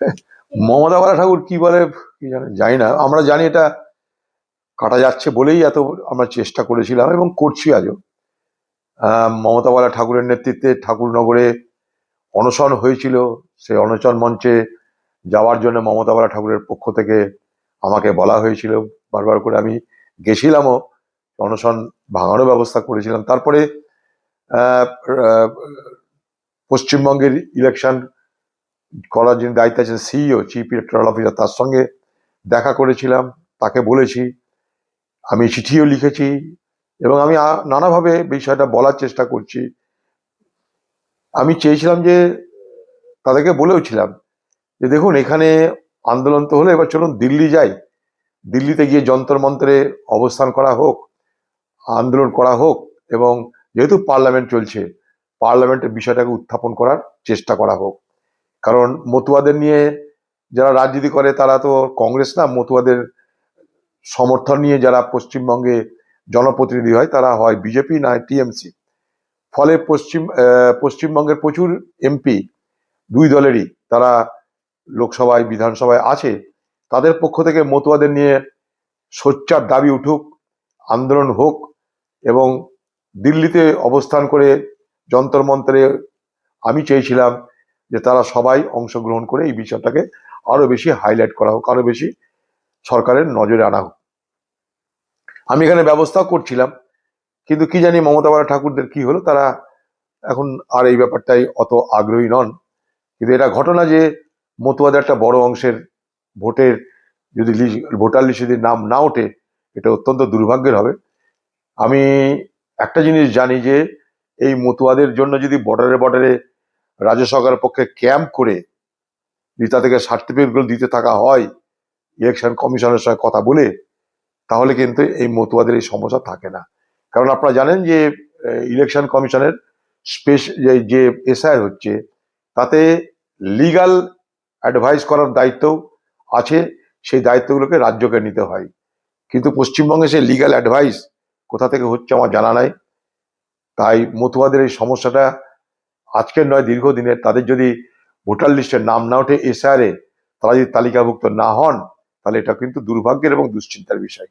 মমতা বালা ঠাকুর কি বলে, কি জানে না। আমরা জানি এটা কাটা যাচ্ছে বলেই এত আমরা চেষ্টা করেছিলাম এবং করছি আজও। মমতা বালা ঠাকুরের নেতৃত্বে ঠাকুরনগরে অনশন হয়েছিল। সেই অনশন মঞ্চে যাওয়ার জন্য মমতা বালা ঠাকুরের পক্ষ থেকে আমাকে বলা হয়েছিল। বারবার করে আমি গেছিলামও, অনশন ভাঙানোর ব্যবস্থা করেছিলাম। তারপরে পশ্চিমবঙ্গের ইলেকশন করার জন্য দায়িত্বে আছেন সিইও, চিফ ইলেকট্রাল অফিসার, তার সঙ্গে দেখা করেছিলাম, তাকে বলেছি, আমি চিঠিও লিখেছি এবং আমি নানাভাবে বিষয়টা বলার চেষ্টা করছি। আমি চেয়েছিলাম যে তাদেরকে বলেওছিলাম যে দেখুন, এখানে আন্দোলন তো হলো, এবার চলুন দিল্লি যাই। দিল্লিতে গিয়ে যন্তর মন্ত্রে অবস্থান করা হোক, আন্দোলন করা হোক এবং যেহেতু পার্লামেন্ট চলছে, পার্লামেন্টের বিষয়টাকে উত্থাপন করার চেষ্টা করা হোক। কারণ মতুয়াদের নিয়ে যারা রাজনীতি করে, তারা তো কংগ্রেস না, মতুয়াদের সমর্থন নিয়ে যারা পশ্চিমবঙ্গে জনপ্রতিনিধি হয়, তারা হয় বিজেপি না টিএমসি। ফলে পশ্চিম পশ্চিমবঙ্গের প্রচুর এমপি দুই দলেরই তারা লোকসভায়, বিধানসভায় আছে। তাদের পক্ষ থেকে মতুয়াদের নিয়ে সোচ্চার দাবি উঠুক, আন্দোলন হোক এবং দিল্লিতে অবস্থান করে যন্তর আমি চেয়েছিলাম যে তারা সবাই অংশগ্রহণ করে এই বিষয়টাকে আরও বেশি হাইলাইট করা হোক, আরও বেশি সরকারের নজরে আনা হোক। আমি এখানে ব্যবস্থা করছিলাম, কিন্তু কি জানি মমতা বালা ঠাকুরদের কি হলো, তারা এখন আর এই ব্যাপারটাই অত আগ্রহী নন। কিন্তু এটা ঘটনা যে মতুয়াদের একটা বড় অংশের ভোটের যদি ভোটার লিস্টে নাম না ওঠে, এটা অত্যন্ত দুর্ভাগ্যের হবে। আমি একটা জিনিস জানি যে এই মতুয়াদের জন্য যদি বর্ডারে বর্ডারে রাজ্য সরকারের পক্ষে ক্যাম্প করে রিতা থেকে সার্টিফিকেটগুলো দিতে থাকা হয় ইলেকশন কমিশনের সঙ্গে কথা বলে, তাহলে কিন্তু এই মতুয়াদের এই সমস্যা থাকে না। কারণ আপনারা জানেন যে ইলেকশন কমিশনের স্পেশ যে এসআই হচ্ছে, তাতে লিগাল অ্যাডভাইস করার দায়িত্ব আছে, সেই দায়িত্বগুলোকে রাজ্যকে নিতে হয়। কিন্তু পশ্চিমবঙ্গে সেই লিগাল অ্যাডভাইস কোথা থেকে হচ্ছে আমার জানা নাই। তাই মতুয়াদের এই সমস্যাটা আজকের নয়, দীর্ঘদিনের, তাদের যদি ভোটার লিস্টের নাম না ওঠে এসআরএ তারা যদি তালিকাভুক্ত না হন, তাহলে এটা কিন্তু দুর্ভাগ্যের এবং দুশ্চিন্তার বিষয়।